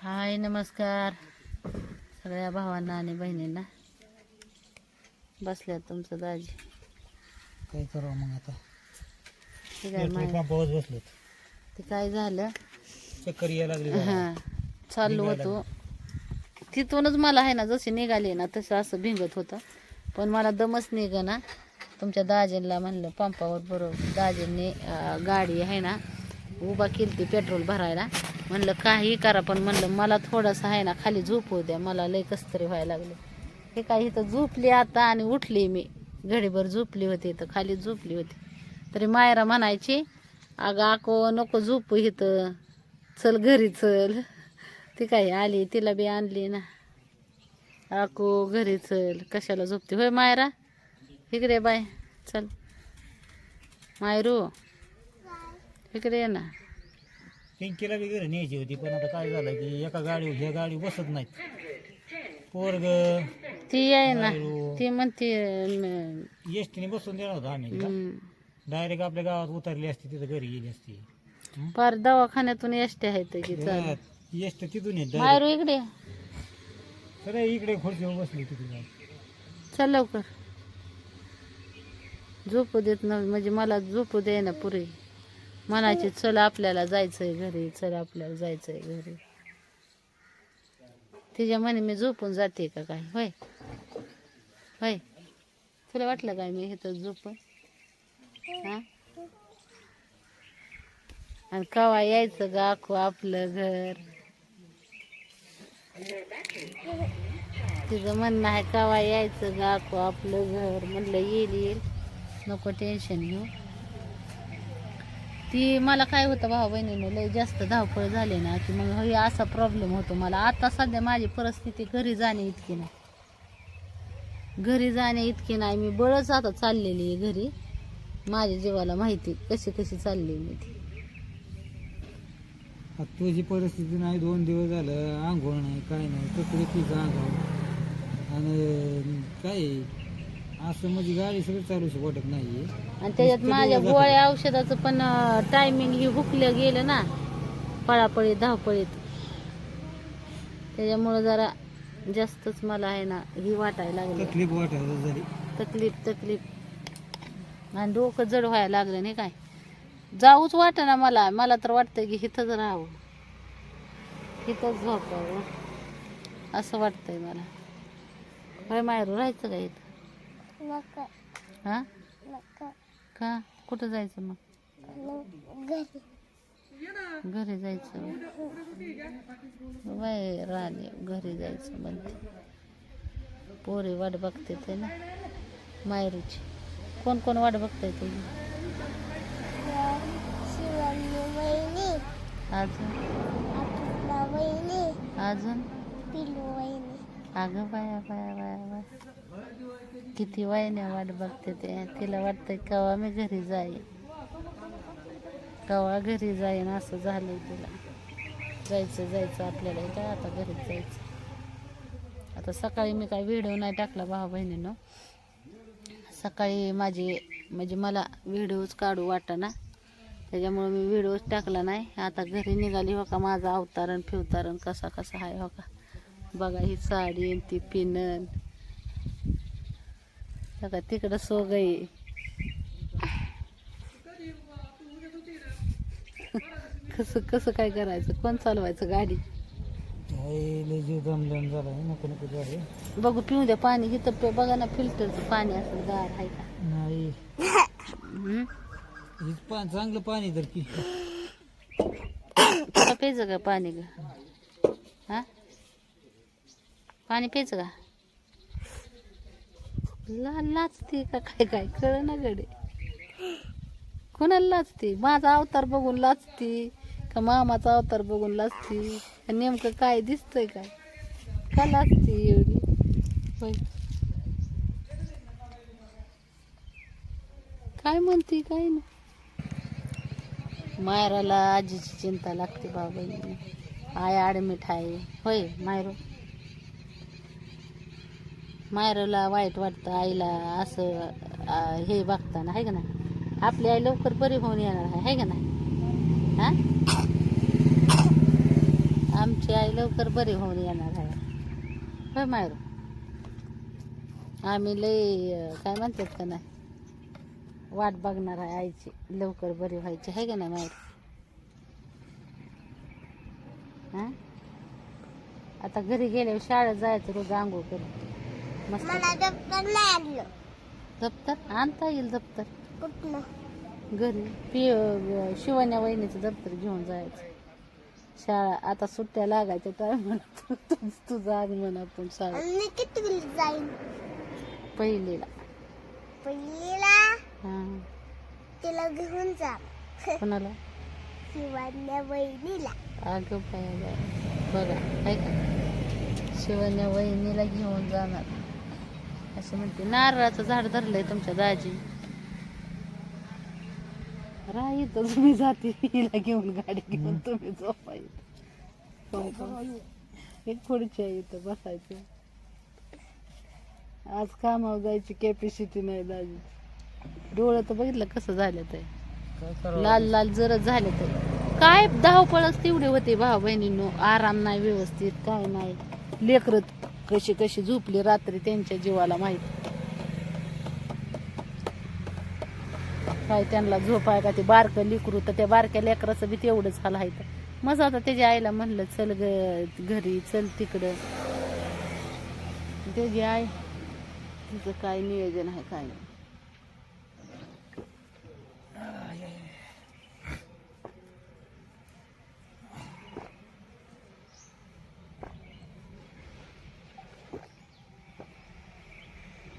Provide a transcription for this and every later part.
हाय नमस्कार. सगळ्या भावांना आणि बहिणींना. बसल्यात तुमचं दाजी. काय करावं मग आता? ते काय माहिती. पंपावर बसलोत. ते काय झालं? चक्कर यायला लागली हां चाललो होतो. तिथूनच मला आहे ना जशी निघाली ना तसं असं भिंगत होतं. पण मला दमच निघ ना तुमच्या दाजींना म्हणलं पंपावर बरोबर दाजींनी अं, गाडी आहे ना उभा केली ती पेट्रोल भरायला. म्हणलं काही करा पण म्हणलं मला थोडंसं आहे ना खाली झोपू द्या. मला लय कसतरी व्हायला लागले. हे काय इथं झोपली आता आणि उठली मी. घडीभर झोपली होती तर खाली झोपली होती. तरी मायरा म्हणायची अगं आको नको झोपू इथं. चल घरी चल. ती काय आली तिला बी आणली ना. आको घरी चल. कशाला झोपते? होय मायरा. इकडे बाय. चल. मायरू इकडे ये ना. पिंकीला बी घरी न्यायची होती पण आता काय झालं की एका गाडीवर ह्या गाडी बसत नाहीत. पोरग ती आहे ना ती म्हणते न- एसटीने बसून देणार होतं आम्ही हम्म. डायरेक्ट आपल्या गावात उतरली असती तिथं घरी गेली असती. पार दवाखान्यातून एसटी आहेत की चल एसटी तिथून येत मायरू इकडे? ये. इकडे खुर्चीवर बसली तिथे चल लवकर. झोपू देत न म्हणजे मला झोपू दे ना पुरे. म्हणायचे चल आपल्याला जायचंय घरी चल आपल्याला जायचंय घरी. तिच्या म्हणे मी झोपून जाते का काय? होय. होय. तुला वाटलं काय मी इथं झोपून? हा? आणि कवा यायचं गा आखू आपलं घर? तिचं म्हणणं आहे कवा यायचं गा आखू आपलं घर? म्हणलं येईल येईल. नको टेन्शन घेऊ. ती मला काय होतं भाऊ बहिणीने लय जास्त धावपळ झाली ना की मग हे असा प्रॉब्लेम होतो मला. आता सध्या माझी परिस्थिती घरी जाणे इतकी नाही. घरी जाणे इतकी नाही. मी बळच आता चाललेली आहे घरी. माझ्या जीवाला माहिती कशी कशी चालली मी ती. आता तुझी परिस्थिती नाही दोन दिवस झालं आंघोळ नाही काय नाही कपडे पीक आंघोळ आणि काय असं म्हणजे गाडी सगळं वाटत नाही आणि त्याच्यात माझ्या गोळ्या औषधाचं पण टायमिंग ही हुकलं गेलं ना. पळापळीत धावपळीत. त्याच्यामुळं जरा जास्तच मला आहे ना ही वाटायला लागली तकलीफ वाटायला झाली. तकलीफ तकलीफ. आणि डोकं जड व्हायला लागलं नाही काय? जाऊच वाटेना मला. मला तर वाटतं की इथंच राहावं. इथंच झोपावं. असं वाटतंय मला. होय मायरू राहायचं का इथं? हा? का? कुठं जायचं मग? घरी. जायचं. वय राहिले घरी जायचं म्हणते. पोरी वाट बघते ते ना. मायरूची. कोण कोण वाट बघताय तुझी अजून? अजून? अगं बाया बाया बाया बाया. किती वयाने वाट बघते ते. तिला वाटतंय कवा मी घरी जाईन. कवा घरी जाईन असं झालंय तिला. जायचं जायचं आपल्याला. काय आता घरीच जायचं. आता सकाळी मी काय व्हिडिओ नाही टाकला भावा बहिणीनं. सकाळी माझी म्हणजे मला व्हिडिओच काढू वाटना. त्याच्यामुळे मी व्हिडिओच टाकला नाही. आता घरी निघाली हो का माझा अवतारण फिवतारण कसा कसा आहे हो का बघा ही साडी आणि ती पिनन बघा तिकडं सोगई कसं कसं काय करायचं? कोण चालवायचं गाडी? बघू पिऊ द्या पाणी. इथं पे बघा ना फिल्टरचं पाणी असं गार आहे का? नाही. चांगलं पाणी तर की. प्यायचं का पाणी ग? हा? पाणी प्यायचं का? ला लाचते का काय काय? कळ ना गडे कोणाला लाचते माझा अवतार बघून लाचते का मामाचा अवतार बघून लाचते का नेमकं काय दिसतंय काय? का लाचते एवढी? होय काय म्हणते? काय ना मायराला आजीची चिंता लागते बाबाई. आय ॲडमिट आहे. होय मायरो? मायरोला वाईट वाटतं आईला असं हे बघताना आहे का ना आपली आई लवकर बरी होऊन येणार आहे है का नाही? हा? आमची आई लवकर बरी होऊन येणार आहे. होय मायरू? आम्ही लई काय म्हणतात का नाही? वाट बघणार आहे आईची लवकर बरी व्हायची आहे का नाही मायरू? हां? आता घरी गेल्यावर शाळेत जायचं रोज आंघोळ करून. मस्त. दप्तर नाही आणलं दप्तर? आणता येईल दप्तर? कुठलं? घरी. पि शिवण्या वहिनीचं दप्तर घेऊन जायचं. शाळा आता सुट्ट्या लागायच्या टायमाला. तुझं आगमन आपण आणि किती जाईन? पहिलीला. पहिलीला? हा. तिला घेऊन जा. कोणाला? शिवान्या बहिणीला अगं बाया बाया. बघा आहे का शिवण्या वहिनीला घेऊन जाणार. असं म्हणते नारळाचं झाड धरलंय तुमच्या दाजी. राही तर तुम्ही जाते हिला घेऊन गाडी घेऊन तुम्ही झोपा इथं. हे आहे इथं बसायचं. आज कामावर जायची कॅपॅसिटी नाही दाजी. डोळं तर बघितलं कसं झालं ते. लाल लाल जरच झाले तर काय धावपळच तेवढे होते भाऊ बहिणींनो. आराम नाही व्यवस्थित काय नाही. लेकर कशी कशी झोपली रात्री त्यांच्या जीवाला माहीत? काय त्यांना झोप आहे का ते बारकं लेकरू? तर त्या बारक्या लेकराचं बी तेवढंच हाल आहे तर मग आता त्याच्या आईला म्हणलं चल ग घरी चल तिकडं. त्याची आई तिचं काय नियोजन आहे काय नाही हम्म. आयो मग माझ्या बोटाला असं होतं असं हम्म. काय माहिती आहे भावानं बहिणी पाड इथलं दवाखान्यातून तिथून पाहिजे का ना नाक्याला काढायचं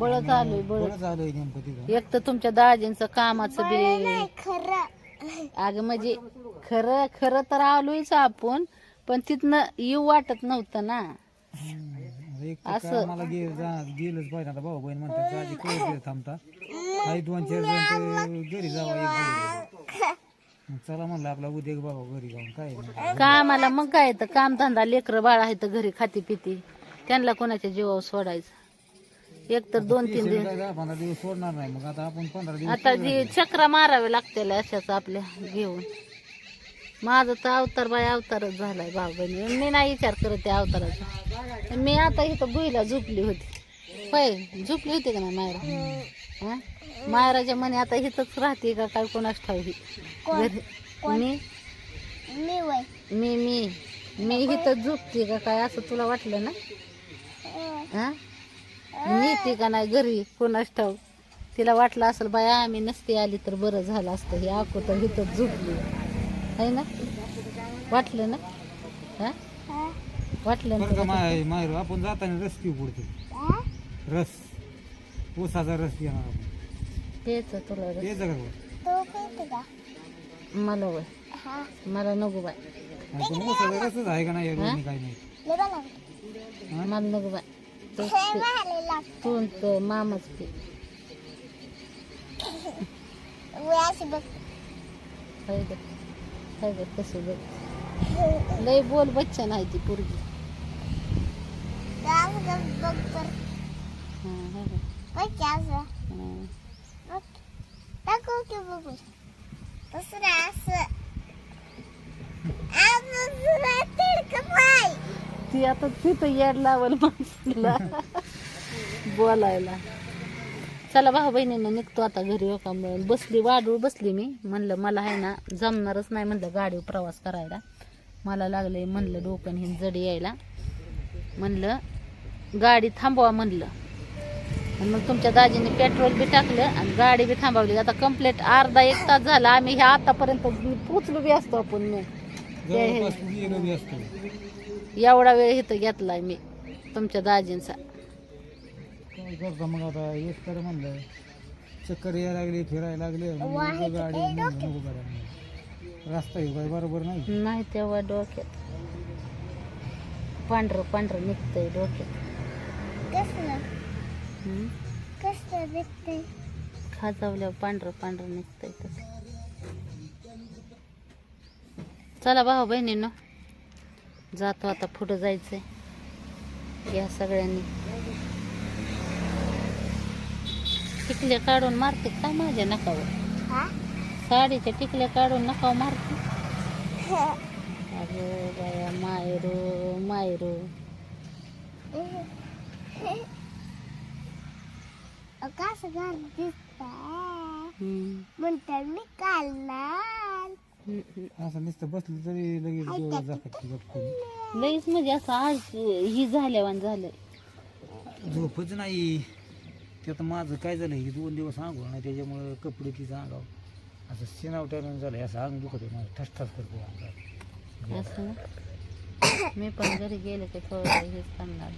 बळ चालू बळ बरंच आलोय नेमकं तिथं एक तर तुमच्या दाजींचं कामाचं बी नाही खरं अगं म्हणजे खरं खरं तर आलोयच आपण पण तिथनं येऊ वाटत नव्हतं ना. हम्म. एक तर असं. कामाला गे जा- गेलंच पाहिजे आता भाऊ बहीण म्हणतात दाजी कळत थांबता. काही दोन चार जण तर घरी जावा एक घरी मग चला म्हणलं आपला उद्या बाबा घरी जाऊन काय नाही. कामाला मग काय तर काम धंदा लेकरं बाळ आहे तर घरी खाती पिती. त्यांना कोणाच्या जीवावर सोडायचं? एक तर दोन तीन दिवस. काय दहा पंधरा दिवस सोडणार नाही मग आता आपण पंधरा दिवस आता जी चक्रा मारावे लागतील अशाच आपल्या घेऊन. माझं तर अवतार बाय अवतारच झालाय बहिणी मी नाही विचार करत त्या अवताराचा. मी आता इथं भुईला झोपली होती. होय झोपली होती का नाही मायरा? हा? मायराच्या मने आता इथंच राहते का काय कोणाच ठावी घरी. मी? मी मी मी. इथं झोपते का काय असं तुला वाटलं ना? हा? मी येते का नाही घरी कोणाच ठाव तिला वाटलं असेल बाया आम्ही नसते आली तर बरं झालं असतं. ही आको तर इथं झोपली. आहे ना? वाटलं ना? हा? वाटलं बरं का ना माय मायरू आपण जाताना रस पिऊ पुढते रस. ऊसाचा रस घेणार आपण. तेच तुला रे. यायचं का गं? तो पिते का? मला वय हा. मला नको बाय. आणि पण ऊसाचा रसच आहे का नाही या रोजनी काही नाही? लय मला नको बाय. हे ते. मामाच बघ. हाय ग. हाय ग कसं बघ लय बोल बच्चा नाही ती पोरगी. बघ. बघ. बघ बघू. पाय ती आता तिथं याड लावल माणसाला. बोलायला. चला भाऊ बहिणीनं निघतो आता घरी हो का बसली वाढूळ बसली मी. म्हणलं मला आहे ना जमणारच नाही म्हणलं गाडीवर प्रवास करायला. मला लागले म्हणलं डोकं हिन जडी यायला. म्हणलं गाडी थांबवा म्हणलं. आणि मग तुमच्या दाजीने पेट्रोल बी टाकलं आणि गाडी बी थांबवली. आता कंप्लीट अर्धा एक तास झाला. आम्ही ह्या आतापर्यंत पोचलो बी असतो आपण एवढा वेळ इथं घेतलाय मी तुमच्या दाजींचा. करता मग आता एक तर म्हणलं चक्कर यायला लागली फिरायला लागले मग नको गाडी नको गाडी. रस्ता हे काय बरोबर नाही? नाही तेव्हा डोक्यात. पांढरं पांढरं निघतंय डोक्यात. कसलं? हम्म? कसलं दिसतंय खाजावल्यावर पांढरं पांढरं निघतंय तसं चला भाऊ बहिणींनो जातो आता पुढं जायचंय. या सगळ्यांनी. टिकल्या काढून मारते काय माझ्या नकावर? हा? साडीच्या टिकल्या काढून नकावर मारते अगं बाया मायरो मायरो. कसं दिसत म्हणतात मी काढणार. असं नुसतं बसलं तरी लगेच डोळं लईच म्हणजे असं आज ही झाल्यावान झालंय. झोपच नाही. ते आता माझं काय झालं की दोन दिवस आंघोळ नाही त्याच्यामुळं कपडे तिचं अंगावर असं शिनावट्यानं झालं असं अंग दुखत आहे माझं ठसठस करतो असं मी पण घरी गेले थोडं हेच करणार.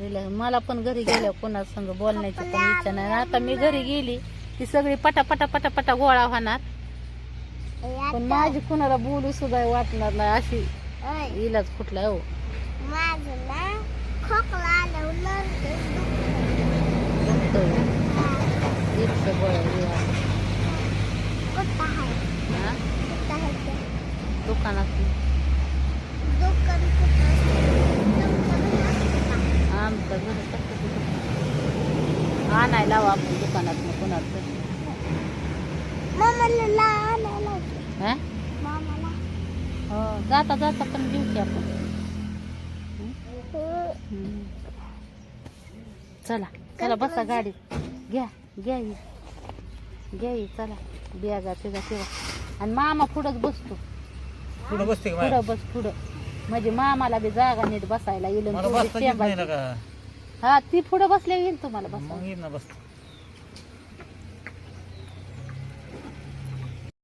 रिलॅक्स मला पण घरी गेल्यावर कोणा संग बोलण्याची पण इच्छा नाही. आता मी घरी गेली ती सगळी पटा पटा पटा पटा गोळा होणार. पण माझी कुणाला बोलू सुद्धा वाटणार नाही अशी इलाज कुठला हो? माझं ना खोकला आल्यावर नरते दुखतंय. इथचं गोळ्या दुकानात दुकान कुठं असतं? दुकान नसतं का? आमचं घर कसं लावा आपण दुकानात मग कुणाचं मामाला ला आणायला होते. हा मामाला हो जाता जाता पण घेऊ की आपण चला चला बसा गाडीत. घ्या घ्या ही. घ्या ही, चला. बियागा तिघा तेव्हा आणि मामा पुढंच बसतो. पुढं बसते का? पुढं बस पुढं. म्हणजे मामाला बी जागा नीट बसायला येईल आणि मला तेवढी बसता येत नाही ना टेंबायची. का? हा ती पुढं बसल्या येईल तुम्हाला मग बसा येईल ना बसता.